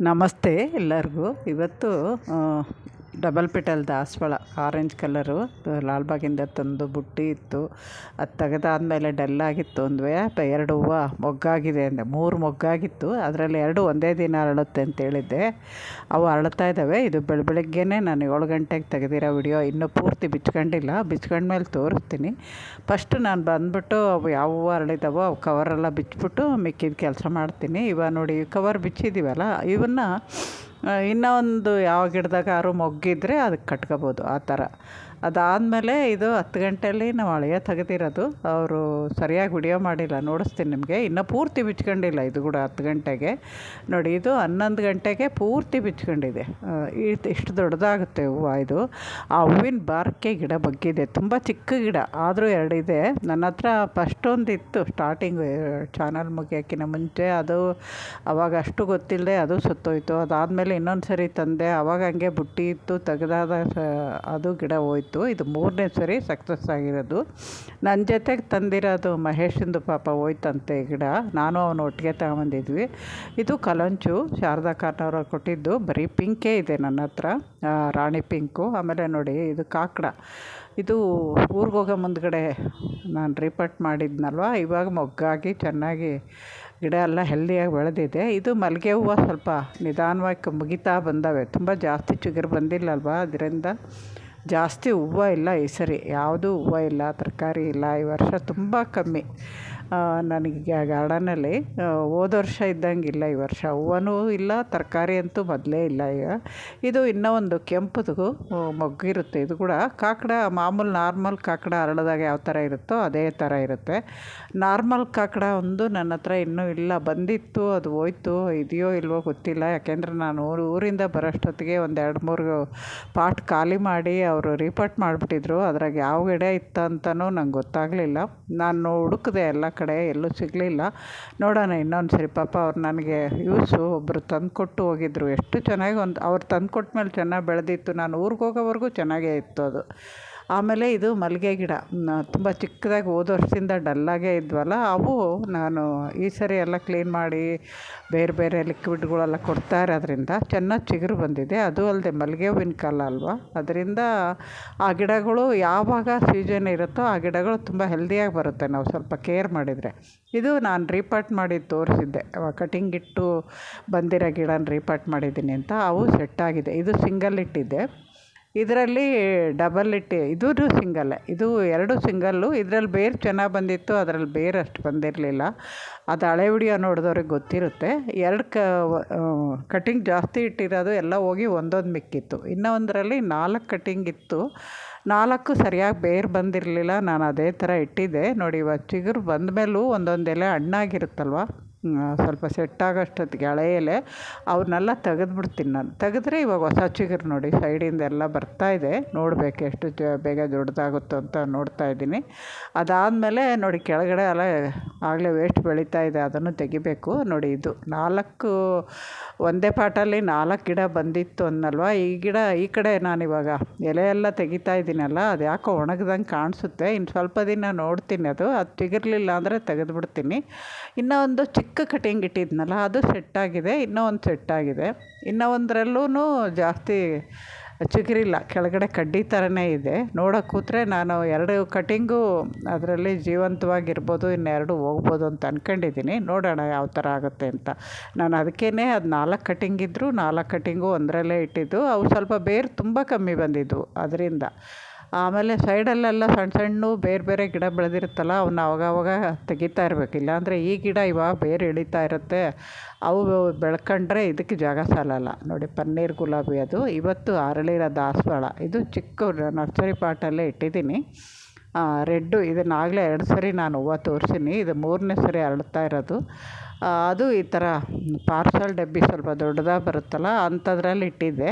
ನಮಸ್ತೆ ಎಲ್ಲರಿಗೂ. ಇವತ್ತು ಡಬಲ್ ಪೆಟಲ್ ದಾಸವಾಳ ಆರೆಂಜ್ ಕಲರು ಲಾಲ್ಬಾಗಿಂದ ತಂದು ಬುಟ್ಟಿ ಇತ್ತು. ಅದು ತೆಗೆದಾದ್ಮೇಲೆ ಡಲ್ಲಾಗಿತ್ತು ಅಂದ್ವಿ. ಎರಡು ಹೂವು ಮೊಗ್ಗಾಗಿದೆ ಅಂದೆ. ಮೂರು ಮೊಗ್ಗಾಗಿತ್ತು. ಅದರಲ್ಲಿ ಎರಡು ಒಂದೇ ದಿನ ಅರಳುತ್ತೆ ಅಂತ ಹೇಳಿದ್ದೆ. ಅವು ಅರಳ್ತಾ ಇದ್ದಾವೆ. ಇದು ಬೆಳ ಬೆಳಗ್ಗೆನೇ ನಾನು ಏಳು ಗಂಟೆಗೆ ತೆಗೆದಿರೋ ವಿಡಿಯೋ ಇನ್ನೂ ಪೂರ್ತಿ ಬಿಚ್ಕೊಂಡಿಲ್ಲ. ಬಿಚ್ಕೊಂಡ್ಮೇಲೆ ತೋರಿಸ್ತೀನಿ. ಫಸ್ಟ್ ನಾನು ಬಂದುಬಿಟ್ಟು ಅವು ಯಾವ ಹೂವು ಅರಳಿದಾವೋ ಅವು ಕವರೆಲ್ಲ ಬಿಚ್ಚಿಬಿಟ್ಟು ಮಿಕ್ಕಿದ ಕೆಲಸ ಮಾಡ್ತೀನಿ. ಇವಾಗ ನೋಡಿ ಕವರ್ ಬಿಚ್ಚಿದ್ದೀವಲ್ಲ ಇವನ್ನ ಇನ್ನೂ ಒಂದು ಯಾವ ಗಿಡದಾಗಾದ್ರು ಮೊಗ್ಗಿದ್ರೆ ಅದಕ್ಕೆ ಕಟ್ಕೋಬೋದು ಆ ಥರ. ಅದಾದಮೇಲೆ ಇದು ಹತ್ತು ಗಂಟೆಯಲ್ಲಿ ನಾವು ಹಳೆಯ ತೆಗೆದಿರೋದು. ಅವರು ಸರಿಯಾಗಿ ವಿಡಿಯೋ ಮಾಡಿಲ್ಲ. ನೋಡಿಸ್ತೀನಿ ನಿಮಗೆ. ಇನ್ನೂ ಪೂರ್ತಿ ಬಿಚ್ಕೊಂಡಿಲ್ಲ ಇದು ಕೂಡ ಹತ್ತು ಗಂಟೆಗೆ. ನೋಡಿ, ಇದು ಹನ್ನೊಂದು ಗಂಟೆಗೆ ಪೂರ್ತಿ ಬಿಚ್ಕೊಂಡಿದೆ. ಇದು ಇಷ್ಟು ದೊಡ್ಡದಾಗುತ್ತೆ ಹೂವು ಇದು. ಆ ಹೂವಿನ ಬಾರ್ಕೆ ಗಿಡ ಬಗ್ಗಿದೆ. ತುಂಬ ಚಿಕ್ಕ ಗಿಡ. ಆದರೂ ಎರಡಿದೆ. ನನ್ನ ಹತ್ರ ಫಸ್ಟೊಂದಿತ್ತು ಸ್ಟಾರ್ಟಿಂಗ್ ಚಾನಲ್ ಮುಗಿಯೋಕ್ಕಿಂತ ಮುಂಚೆ ಅದು ಅವಾಗ ಅಷ್ಟು ಗೊತ್ತಿಲ್ಲದೆ ಅದು ಸುತ್ತೋಯ್ತು. ಅದಾದಮೇಲೆ ಇನ್ನೊಂದು ಸರಿ ತಂದೆ ಅವಾಗ ಹಂಗೆ ಬುಟ್ಟಿ ಇತ್ತು. ತೆಗೆದಾದ ಅದು ಗಿಡ ಹೋಯ್ತು. ಇದು ಮೂರನೇ ಸರಿ ಸಕ್ಸಸ್ ಆಗಿರೋದು. ನನ್ನ ಜೊತೆಗೆ ತಂದಿರೋದು ಮಹೇಶಂದು ಪಾಪ ಹೋಯ್ತಂತೆ ಗಿಡ. ನಾನು ಅವನು ಒಟ್ಟಿಗೆ ತಗೊಂಬಂದಿದ್ವಿ. ಇದು ಕಲಂಚು, ಶಾರದಾ ಕಾರ್ನವ್ರು ಕೊಟ್ಟಿದ್ದು. ಬರೀ ಪಿಂಕೇ ಇದೆ ನನ್ನ ಹತ್ರ. ರಾಣಿ ಪಿಂಕು. ಆಮೇಲೆ ನೋಡಿ, ಇದು ಕಾಕಡ. ಇದು ಊರಿಗೆ ಹೋಗೋ ಮುಂದ್ಗಡೆ ನಾನು ರಿಪೋರ್ಟ್ ಮಾಡಿದ್ನಲ್ವ? ಇವಾಗ ಮೊಗ್ಗಾಗಿ ಚೆನ್ನಾಗಿ ಗಿಡ ಎಲ್ಲ ಹೆಲ್ದಿಯಾಗಿ ಬೆಳೆದಿದೆ. ಇದು ಮಲ್ಲಿಗೆ ಹೂವು ಸ್ವಲ್ಪ ನಿಧಾನವಾಗಿ ಮುಗಿತಾ ಬಂದವೆ. ತುಂಬ ಜಾಸ್ತಿ ಚಿಗುರು ಬಂದಿಲ್ಲಲ್ವ? ಅದರಿಂದ ಜಾಸ್ತಿ ಹೂವು ಇಲ್ಲ ಈ ಸರಿ. ಯಾವುದೂ ಹೂವು ಇಲ್ಲ, ತರಕಾರಿ ಇಲ್ಲ, ಈ ವರ್ಷ ತುಂಬ ಕಮ್ಮಿ. ನನಗೆ ಗಾರ್ಡನಲ್ಲಿ ಹೋದ ವರ್ಷ ಇದ್ದಂಗಿಲ್ಲ ಈ ವರ್ಷ. ಹೂವನೂ ಇಲ್ಲ, ತರಕಾರಿ ಅಂತೂ ಮೊದಲೇ ಇಲ್ಲ ಈಗ. ಇದು ಇನ್ನೂ ಒಂದು ಕೆಂಪುದು ಮೊಗ್ಗಿರುತ್ತೆ. ಇದು ಕೂಡ ಕಾಕಡ, ಮಾಮೂಲು ನಾರ್ಮಲ್ ಕಾಕಡ ಅರಳಿದಾಗ ಯಾವ ಥರ ಇರುತ್ತೋ ಅದೇ ಥರ ಇರುತ್ತೆ. ನಾರ್ಮಲ್ ಕಾಕಡ ಒಂದು ನನ್ನ ಹತ್ರ ಇನ್ನೂ ಇಲ್ಲ. ಬಂದಿತ್ತು, ಅದು ಹೋಯ್ತು, ಇದೆಯೋ ಇಲ್ವೋ ಗೊತ್ತಿಲ್ಲ. ಯಾಕೆಂದರೆ ನಾನು ಊರು ಊರಿಂದ ಬರೋಷ್ಟೊತ್ತಿಗೆ ಒಂದು ಎರಡು ಮೂರು ಪಾಟ್ ಖಾಲಿ ಮಾಡಿ ಅವರು ರಿಪೋರ್ಟ್ ಮಾಡಿಬಿಟ್ಟಿದ್ರು. ಅದ್ರಾಗ ಯಾವ ಗಿಡ ಇತ್ತಂತನೂ ನಂಗೆ ಗೊತ್ತಾಗಲಿಲ್ಲ. ನಾನು ಹುಡುಕಿದೆ ಎಲ್ಲ ಕಡೆ, ಎಲ್ಲೂ ಸಿಗಲಿಲ್ಲ. ನೋಡೋಣ ಇನ್ನೊಂದು ಸರಿ ಪಾಪ ಅವ್ರು ನನಗೆ ಯೂಸು ಒಬ್ಬರು ತಂದುಕೊಟ್ಟು ಹೋಗಿದ್ರು. ಎಷ್ಟು ಚೆನ್ನಾಗಿ ಒಂದು, ಅವ್ರು ತಂದು ಕೊಟ್ಟ ಮೇಲೆ ಚೆನ್ನಾಗಿ ಬೆಳೆದಿತ್ತು. ನಾನು ಊರಿಗೆ ಹೋಗೋವರೆಗೂ ಚೆನ್ನಾಗೇ ಇತ್ತು ಅದು. ಆಮೇಲೆ ಇದು ಮಲ್ಲಿಗೆ ಗಿಡ. ತುಂಬ ಚಿಕ್ಕದಾಗಿ ಹೋದ ವರ್ಷದಿಂದ ಡಲ್ಲಾಗೇ ಇದ್ವಲ್ಲ, ಅವು ನಾನು ಈ ಸರಿ ಎಲ್ಲ ಕ್ಲೀನ್ ಮಾಡಿ ಬೇರೆ ಬೇರೆ ಲಿಕ್ವಿಡ್ಗಳೆಲ್ಲ ಕೊಡ್ತಾ ಇರೋದ್ರಿಂದ ಚೆನ್ನಾಗಿ ಚಿಗುರು ಬಂದಿದೆ. ಅದು ಅಲ್ಲದೆ ಮಲ್ಲಿಗೆ ಹೂವಿನ ಕಾಲ ಅಲ್ವಾ? ಅದರಿಂದ ಆ ಗಿಡಗಳು ಯಾವಾಗ ಸೀಸನ್ ಇರುತ್ತೋ ಆ ಗಿಡಗಳು ತುಂಬ ಹೆಲ್ದಿಯಾಗಿ ಬರುತ್ತೆ ನಾವು ಸ್ವಲ್ಪ ಕೇರ್ ಮಾಡಿದರೆ. ಇದು ನಾನು ರೀಪಾರ್ಟ್ ಮಾಡಿ ತೋರಿಸಿದ್ದೆ. ಕಟಿಂಗ್ ಇಟ್ಟು ಬಂದಿರೋ ಗಿಡನ ರೀಪಾರ್ಟ್ ಮಾಡಿದ್ದೀನಿ ಅಂತ. ಅವು ಸೆಟ್ಟಾಗಿದೆ ಇದು ಸಿಂಗಲ್ ಇಟ್ಟಿದ್ದೆ. ಇದರಲ್ಲಿ ಡಬಲ್ ಇಟ್ಟಿ ಇದೂ ಸಿಂಗಲ್ಲೇ ಇದು ಎರಡು ಸಿಂಗಲ್ಲು ಇದರಲ್ಲಿ ಬೇರು ಚೆನ್ನಾಗಿ ಬಂದಿತ್ತು, ಅದರಲ್ಲಿ ಬೇರು ಅಷ್ಟು ಬಂದಿರಲಿಲ್ಲ. ಅದು ಹಳೆ ವಿಡಿಯೋ ನೋಡಿದವ್ರಿಗೆ ಗೊತ್ತಿರುತ್ತೆ. ಎರಡು ಕ ಕಟಿಂಗ್ ಜಾಸ್ತಿ ಇಟ್ಟಿರೋದು ಎಲ್ಲ ಹೋಗಿ ಒಂದೊಂದು ಮಿಕ್ಕಿತ್ತು ಇನ್ನೊಂದರಲ್ಲಿ ನಾಲ್ಕು ಕಟಿಂಗ್ ಇತ್ತು. ನಾಲ್ಕು ಸರಿಯಾಗಿ ಬೇರು ಬಂದಿರಲಿಲ್ಲ. ನಾನು ಅದೇ ಥರ ಇಟ್ಟಿದ್ದೆ. ನೋಡಿ, ಇವಾಗ ಚಿಗುರು ಬಂದ ಮೇಲೂ ಒಂದೊಂದು ಎಲೆ ಹಣ್ಣಾಗಿರುತ್ತಲ್ವ? ಸ್ವಲ್ಪ ಸೆಟ್ ಆಗೋಷ್ಟೊತ್ತಿಗೆ ಹಳೆ ಎಲೆ ಅವನ್ನೆಲ್ಲ ತೆಗೆದ್ಬಿಡ್ತೀನಿ ನಾನು. ತೆಗೆದ್ರೆ ಇವಾಗ ಹೊಸ ಚಿಗುರು ನೋಡಿ ಸೈಡಿಂದ ಎಲ್ಲ ಇದೆ. ನೋಡಬೇಕು ಎಷ್ಟು ಬೇಗ ದೊಡ್ಡದಾಗುತ್ತೋ ಅಂತ ನೋಡ್ತಾ ಇದ್ದೀನಿ. ಅದಾದಮೇಲೆ ನೋಡಿ, ಕೆಳಗಡೆ ಎಲ್ಲ ಆಗಲೇ ವೇಸ್ಟ್ ಬೆಳೀತಾ ಇದೆ, ಅದನ್ನು ತೆಗಿಬೇಕು. ನೋಡಿ ಇದು ನಾಲ್ಕು, ಒಂದೇ ಪಾಟಲ್ಲಿ ನಾಲ್ಕು ಗಿಡ ಬಂದಿತ್ತು ಅನ್ನಲ್ವ? ಈ ಗಿಡ ಈ ಕಡೆ ನಾನಿವಾಗ ಎಲೆ ಎಲ್ಲ ತೆಗಿತಾ ಇದ್ದೀನಲ್ಲ, ಅದು ಯಾಕೋ ಒಣಗ್ದಂಗೆ ಕಾಣಿಸುತ್ತೆ. ಇನ್ನು ಸ್ವಲ್ಪ ದಿನ ನೋಡ್ತೀನಿ ಅದು. ಅದು ತೆಗಿರಲಿಲ್ಲ ಅಂದರೆ ತೆಗೆದುಬಿಡ್ತೀನಿ. ಇನ್ನೂ ಒಂದು ಚಿಕ್ಕ ಕಟಿಂಗ್ ಇಟ್ಟಿದ್ನಲ್ಲ, ಅದು ಸೆಟ್ಟಾಗಿದೆ ಇನ್ನೂ ಒಂದು ಸೆಟ್ಟಾಗಿದೆ ಇನ್ನೂ ಒಂದರಲ್ಲೂ ಜಾಸ್ತಿ ಚಿಗುರಿಲ್ಲ, ಕೆಳಗಡೆ ಕಡ್ಡಿ ಥರನೇ ಇದೆ. ನೋಡೋಕೆ ಕೂತ್ರೆ ನಾನು ಎರಡು ಕಟಿಂಗು ಅದರಲ್ಲಿ ಜೀವಂತವಾಗಿರ್ಬೋದು, ಇನ್ನೆರಡು ಹೋಗ್ಬೋದು ಅಂತ ಅಂದ್ಕೊಂಡಿದ್ದೀನಿ ನೋಡೋಣ ಯಾವ ಥರ ಆಗುತ್ತೆ ಅಂತ. ನಾನು ಅದಕ್ಕೇ ಅದು ನಾಲ್ಕು ಕಟಿಂಗ್ ಇದ್ದರೂ ನಾಲ್ಕು ಕಟಿಂಗು ಒಂದರಲ್ಲೇ ಇಟ್ಟಿದ್ದು. ಅವು ಸ್ವಲ್ಪ ಬೇರು ತುಂಬ ಕಮ್ಮಿ ಬಂದಿದ್ದವು ಅದರಿಂದ. ಆಮೇಲೆ ಸೈಡಲ್ಲೆಲ್ಲ ಸಣ್ಣ ಸಣ್ಣ ಬೇರೆ ಬೇರೆ ಗಿಡ ಬೆಳೆದಿರುತ್ತಲ್ಲ ಅವನ್ನ ಅವಾಗವಾಗ ತೆಗಿತಾ ಇರಬೇಕು. ಇಲ್ಲಾಂದರೆ ಈ ಗಿಡ ಇವಾಗ ಬೇರೆ ಎಳೀತಾ ಇರುತ್ತೆ. ಅವು ಬೆಳ್ಕೊಂಡ್ರೆ ಇದಕ್ಕೆ ಜಾಗ ಸಾಲಲ್ಲ. ನೋಡಿ, ಪನ್ನೀರ್ ಗುಲಾಬಿ ಅದು. ಇವತ್ತು ಅರಳಿರೋ ದಾಸವಾಳ. ಇದು ಚಿಕ್ಕ ನರ್ಸರಿ ಪಾಟಲ್ಲೇ ಇಟ್ಟಿದ್ದೀನಿ. ರೆಡ್ಡು, ಇದನ್ನಾಗಲೇ ಎರಡು ಸರಿ ನಾನು ಹೂವು ತೋರಿಸೀನಿ. ಇದು ಮೂರನೇ ಸರಿ ಅರಳ್ತಾ ಇರೋದು. ಅದು ಈ ಥರ ಪಾರ್ಸಲ್ ಡಬ್ಬಿ ಸ್ವಲ್ಪ ದೊಡ್ಡದಾಗಿ ಬರುತ್ತಲ್ಲ ಅಂಥದ್ರಲ್ಲಿ ಇಟ್ಟಿದ್ದೆ.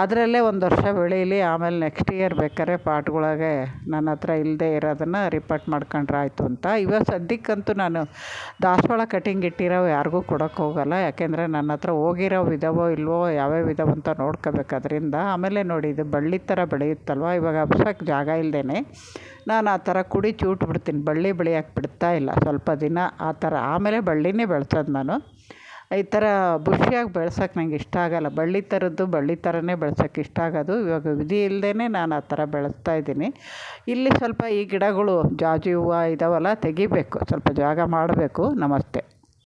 ಅದರಲ್ಲೇ ಒಂದು ವರ್ಷ ಬೆಳೀಲಿ ಆಮೇಲೆ ನೆಕ್ಸ್ಟ್ ಇಯರ್ ಬೇಕಾದ್ರೆ ಪಾಟ್ಗಳಾಗೆ ನನ್ನ ಹತ್ರ ಇಲ್ಲದೆ ಇರೋದನ್ನು ರಿಪೋರ್ಟ್ ಮಾಡ್ಕೊಂಡ್ರೆ ಆಯಿತು ಅಂತ. ಇವಾಗ ಸದ್ಯಕ್ಕಂತೂ ನಾನು ದಾಸವಾಳ ಕಟಿಂಗ್ ಇಟ್ಟಿರೋ ಯಾರಿಗೂ ಕೊಡೋಕ್ಕೆ ಹೋಗಲ್ಲ. ಯಾಕೆಂದರೆ ನನ್ನ ಹತ್ರ ಹೋಗಿರೋ ವಿಧವೋ ಇಲ್ವೋ ಯಾವ್ಯಾವ ಇದಾವೆ ಅಂತ ನೋಡ್ಕೋಬೇಕು ಅದರಿಂದ ಆಮೇಲೆ ನೋಡಿ ಇದು ಬಳ್ಳಿ ಥರ ಬೆಳೆಯುತ್ತಲ್ವ? ಇವಾಗ ಹಬ್ಸೋಕ್ಕೆ ಜಾಗ ಇಲ್ಲದೇ ನಾನು ಆ ಥರ ಕುಡಿ ಚೂಟ್ ಬಿಡ್ತೀನಿ ಬಳ್ಳಿ ಬೆಳೆಯೋಕ್ಕೆ ಬಿಡ್ತಾ ಇಲ್ಲ. ಸ್ವಲ್ಪ ದಿನ ಆ ಥರ. ಆಮೇಲೆ ಬಳ್ಳಿನೇ ಬೆಳ್ಸೋದು ನಾನು. ಈ ಥರ ಬುಷಿಯಾಗಿ ಬೆಳ್ಸೋಕೆ ನಂಗೆ ಇಷ್ಟ ಆಗೋಲ್ಲ. ಬಳ್ಳಿ ಥರದ್ದು ಬಳ್ಳಿ ಥರನೇ ಬೆಳ್ಸೋಕೆ ಇಷ್ಟ ಆಗೋದು. ಇವಾಗ ವಿಧಿ ಇಲ್ಲದೇ ನಾನು ಆ ಥರ ಬೆಳೆಸ್ತಾ ಇದ್ದೀನಿ. ಇಲ್ಲಿ ಸ್ವಲ್ಪ ಈ ಗಿಡಗಳು ಜಾಜಿ ಹೂವು ಇದಾವಲ್ಲ, ತೆಗಿಬೇಕು. ಸ್ವಲ್ಪ ಜಾಗ ಮಾಡಬೇಕು. ನಮಸ್ತೆ.